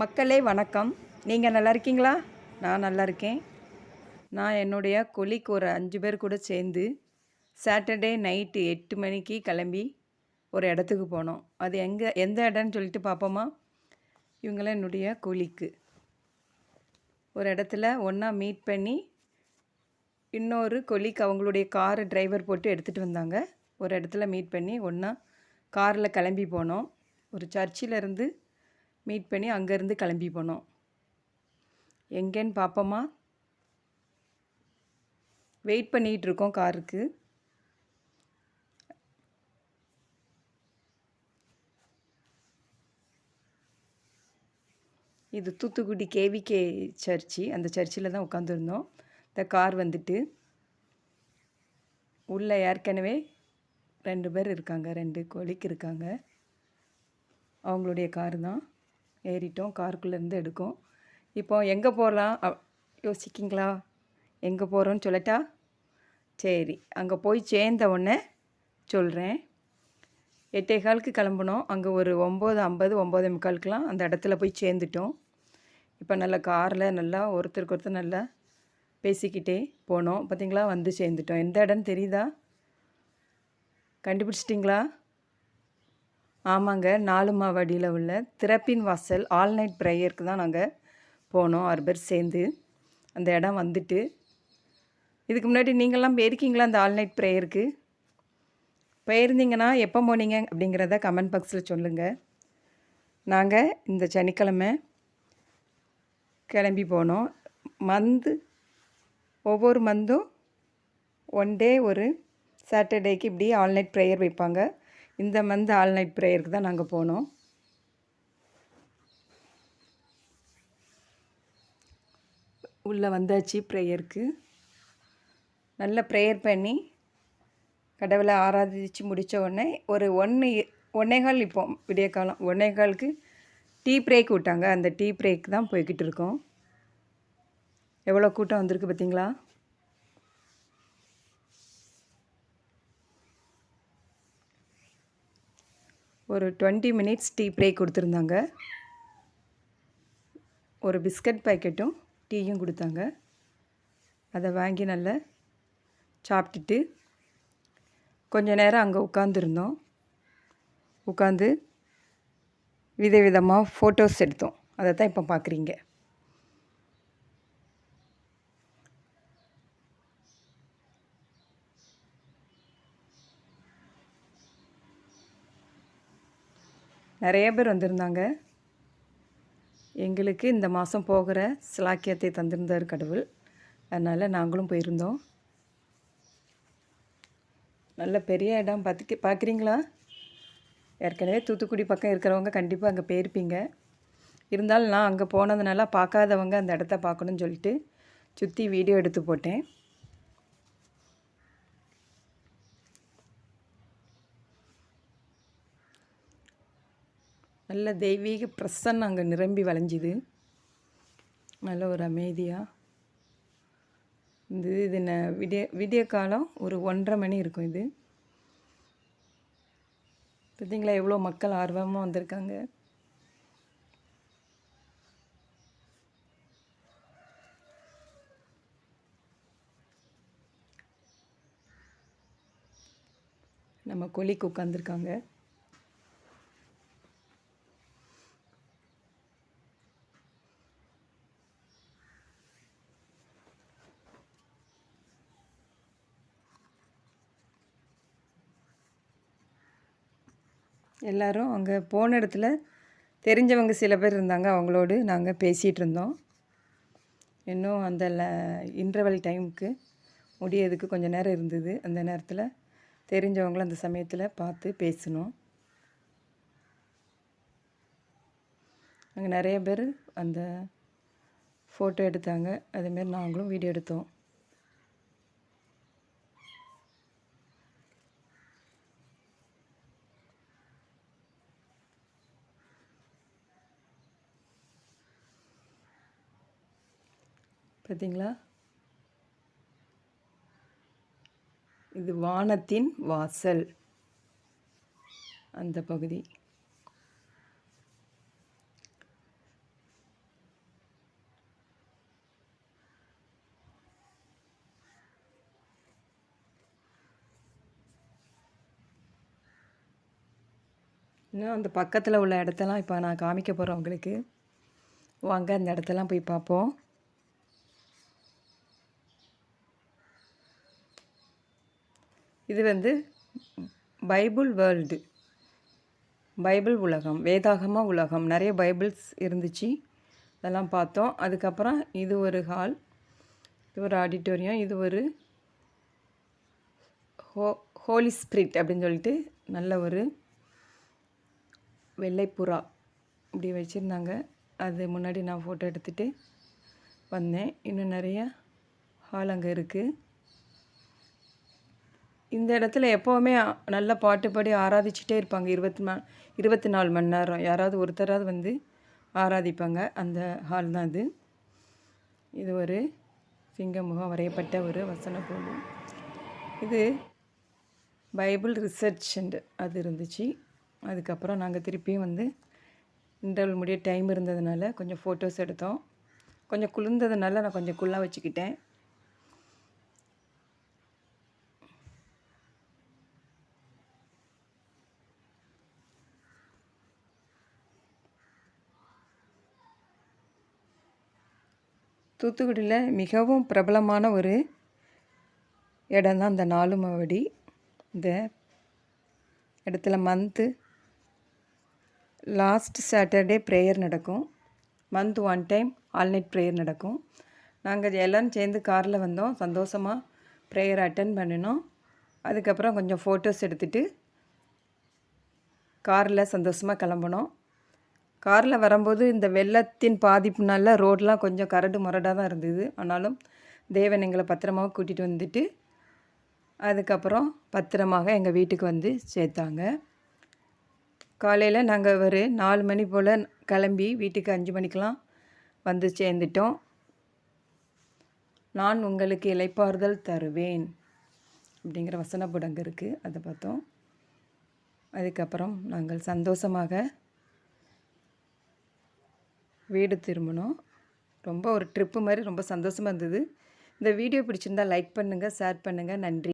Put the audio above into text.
மக்களே வணக்கம். நீங்கள் நல்லா இருக்கீங்களா? நான் நல்லா இருக்கேன். நான் என்னுடைய கொலிக்கு ஒரு அஞ்சு பேர் கூட சேர்ந்து சாட்டர்டே நைட்டு எட்டு மணிக்கு கிளம்பி ஒரு இடத்துக்கு போனோம். அது எங்கே எந்த இடம்னு சொல்லிட்டு பார்ப்போமா? இவங்களாம் என்னுடைய கொலிக்கு ஒரு இடத்துல ஒன்றா மீட் பண்ணி இன்னொரு கொலிக்கு அவங்களுடைய கார் டிரைவர் போட்டு எடுத்துகிட்டு வந்தாங்க. ஒரு இடத்துல மீட் பண்ணி ஒன்றா காரில் கிளம்பி போனோம். ஒரு சர்ச்சிலேருந்து மீட் பண்ணி அங்கேருந்து கிளம்பி போனோம். எங்கேன்னு பார்ப்போமா? வெயிட் பண்ணிகிட்டு இருக்கோம் காருக்கு. இது தூத்துக்குடி கேவிகே சர்ச்சு. அந்த சர்ச்சில் தான் உட்காந்துருந்தோம். இந்த கார் வந்துட்டு. உள்ளே ஏற்கனவே ரெண்டு பேர் இருக்காங்க. ரெண்டு கொலிக்கு இருக்காங்க. அவங்களுடைய கார் தான். ஏறிட்டோம் காருக்குள்ளேருந்து எடுக்கும். இப்போ எங்கே போகலாம் யோசிக்கிங்களா? எங்கே போகிறோன்னு சொல்லட்டா? சரி அங்கே போய் சேர்ந்த உடனே சொல்கிறேன் எட்டே காலுக்கு கிளம்புனோம். அங்கே ஒரு ஒம்பது ஐம்பது ஒம்பது முக்காலுக்கெலாம் அந்த இடத்துல போய் சேர்ந்துட்டோம். இப்போ நல்லா காரில் நல்லா ஒருத்தருக்கு ஒருத்தர் நல்லா பேசிக்கிட்டே போனோம். பார்த்தீங்களா? வந்து சேர்ந்துட்டோம். எந்த இடம்னு தெரியுதா? கண்டுபிடிச்சிட்டிங்களா? ஆமாங்க நாலு மாவடியில் உள்ள திறப்பின் வாசல் ஆல் நைட் ப்ரேயருக்கு தான் நாங்கள் போனோம் ஆறு பேர் சேர்ந்து. அந்த இடம் வந்துட்டு இதுக்கு முன்னாடி நீங்கள்லாம் போயிருக்கீங்களா அந்த ஆல் நைட் ப்ரேயருக்கு போயிருந்தீங்கன்னா எப்போ போனீங்க அப்படிங்கிறத கமெண்ட் பாக்ஸில் சொல்லுங்கள் நாங்கள் இந்த சனிக்கிழமை கிளம்பி போனோம். மந்த் ஒவ்வொரு மந்தும் ஒன் டே ஒரு சாட்டர்டேக்கு இப்படி ஆல் நைட் ப்ரேயர் வைப்பாங்க. இந்த மந்த் ஆல் நைட் ப்ரேயருக்கு தான் நாங்கள் போனோம். உள்ளே வந்தாச்சு ப்ரேயருக்கு. நல்ல ப்ரேயர் பண்ணி கடவுளை ஆராதிச்சு முடித்த உடனே ஒரு ஒன்று ஒன்னே கால் இப்போ விடிய காலம் ஒன்னே காலுக்கு டீ பிரேக் விட்டாங்க. அந்த டீ பிரேக் தான் போய்கிட்டு இருக்கோம். எவ்வளோ கூட்டம் வந்திருக்கு பார்த்தீங்களா? ஒரு டுவெண்ட்டி மினிட்ஸ் டீ பிரேக் கொடுத்துருந்தாங்க. ஒரு பிஸ்கட் பேக்கெட்டும் டீயும் கொடுத்தாங்க. அதை வாங்கி நல்லா சாப்பிட்டுட்டு கொஞ்ச நேரம் அங்கே உட்காந்துருந்தோம் உட்காந்து விதவிதமாக ஃபோட்டோஸ் எடுத்தோம். அதை தான் இப்போ பார்க்குறீங்க நிறைய பேர் வந்திருந்தாங்க. எங்களுக்கு இந்த மாதம் போகிற சிலாக்கியத்தை தந்திருந்தார் கடவுள். அதனால் நாங்களும் போயிருந்தோம். நல்ல பெரிய இடம் பார்த்து பார்க்குறீங்களா? ஏற்கனவே தூத்துக்குடி பக்கம் இருக்கிறவங்க கண்டிப்பாக அங்கே போயிருப்பீங்க. இருந்தாலும் நான் அங்கே போனதுனால பார்க்காதவங்க அந்த இடத்த பார்க்கணுன்னு சொல்லிட்டு சுற்றி வீடியோ எடுத்து போட்டேன். நல்ல தெய்வீக பிரசன்னம் அங்கே நிரம்பி வளைஞ்சுது. நல்ல ஒரு அமைதியாக இது இது விடிய விடிய காலம் ஒரு ஒன்றரை மணி இருக்கும் இது. பார்த்தீங்களா எவ்வளோ மக்கள் ஆர்வமாக வந்திருக்காங்க. நம்ம கொலிக்கு உட்காந்துருக்காங்க எல்லோரும் அங்கே போன இடத்துல தெரிஞ்சவங்க சில பேர் இருந்தாங்க. அவங்களோடு நாங்கள் பேசிகிட்டு இருந்தோம். இன்னும் அந்த ல இன்டர்வல் டைமுக்கு முடியறதுக்கு கொஞ்சம் நேரம் இருந்தது. அந்த நேரத்தில் தெரிஞ்சவங்களும் அந்த சமயத்தில் பார்த்து பேசணும் அங்கே நிறைய பேர் அந்த ஃபோட்டோ எடுத்தாங்க. அதேமாரி நாங்களும் வீடியோ எடுத்தோம். பார்த்தீங்களா இது வானத்தின் வாசல். அந்த பகுதி. இன்னும் அந்த பக்கத்தில் உள்ள இடத்தெல்லாம் இப்போ நான் காமிக்க போகிறேன் உங்களுக்கு. வாங்க அந்த இடத்தெல்லாம் போய் பார்ப்போம். இது வந்து பைபிள் வேர்ல்டு. பைபிள் உலகம் வேதாகம உலகம். நிறைய பைபிள்ஸ் இருந்துச்சு. அதெல்லாம் பார்த்தோம். அதுக்கப்புறம் இது ஒரு ஹால் இது ஒரு ஆடிட்டோரியம் இது ஒரு ஹோ ஹோலி ஸ்பிரிட் அப்படின்னு சொல்லிட்டு நல்ல ஒரு வெள்ளைப்புறா இப்படி வச்சுருந்தாங்க. அது முன்னாடி நான் ஃபோட்டோ எடுத்துகிட்டு வந்தேன். இன்னும் நிறைய ஹால் அங்கே இருக்குது இந்த இடத்துல எப்போவுமே நல்லா பாட்டு பாடி ஆராதிச்சிட்டே இருப்பாங்க. இருபத்தி மா இருபத்தி நாலு மணி நேரம். யாராவது ஒருத்தராவது வந்து ஆராதிப்பாங்க. அந்த ஹால் தான் இது. இது ஒரு சிங்கமுகம் வரையப்பட்ட ஒரு வசன பொருள் இது பைபிள் ரிசர்ச் அது இருந்துச்சு. அதுக்கப்புறம் நாங்கள் திருப்பியும் வந்து இன்டர்வல் முடிய டைம் இருந்ததுனால கொஞ்சம் ஃபோட்டோஸ் எடுத்தோம். கொஞ்சம் குளிர்ந்ததுனால நான் கொஞ்சம் குள்ளாக வச்சுக்கிட்டேன். தூத்துக்குடியில் மிகவும் பிரபலமான ஒரு இடம் தான் இந்த நாலு மாவடி இந்த இடத்துல மந்த்து லாஸ்ட் சாட்டர்டே ப்ரேயர் நடக்கும். Month one time all night prayer நடக்கும். நாங்கள் எல்லோரும் சேர்ந்து காரில் வந்தோம். சந்தோஷமாக ப்ரேயர் அட்டன் பண்ணினோம். அதுக்கப்புறம் கொஞ்சம் ஃபோட்டோஸ் எடுத்துகிட்டு காரில் சந்தோஷமாக கிளம்புனோம். காரில் வரும்போது இந்த வெள்ளத்தின் பாதிப்புனால ரோடெலாம் கொஞ்சம் கரடு முரடாக தான் இருந்தது. ஆனாலும் தேவன் எங்களை பத்திரமாக கூட்டிகிட்டு வந்துட்டு அதுக்கப்புறம் பத்திரமாக எங்கள் வீட்டுக்கு வந்து சேர்த்தாங்க. காலையில் நாங்கள் ஒரு நாலு மணி போல் கிளம்பி வீட்டுக்கு அஞ்சு மணிக்கெலாம் வந்து சேர்ந்துட்டோம். நான் உங்களுக்கு இலைப்பாறுதல் தருவேன் அப்படிங்கிற வசனப்படங்கு இருக்குது அதை பார்த்தோம். அதுக்கப்புறம் நாங்கள் சந்தோஷமாக வீடு திரும்பணும். ரொம்ப ஒரு ட்ரிப்பு மாதிரி ரொம்ப சந்தோஷமாக இருந்தது. இந்த வீடியோ பிடிச்சிருந்தால் லைக் பண்ணுங்கள் ஷேர் பண்ணுங்கள் நன்றி.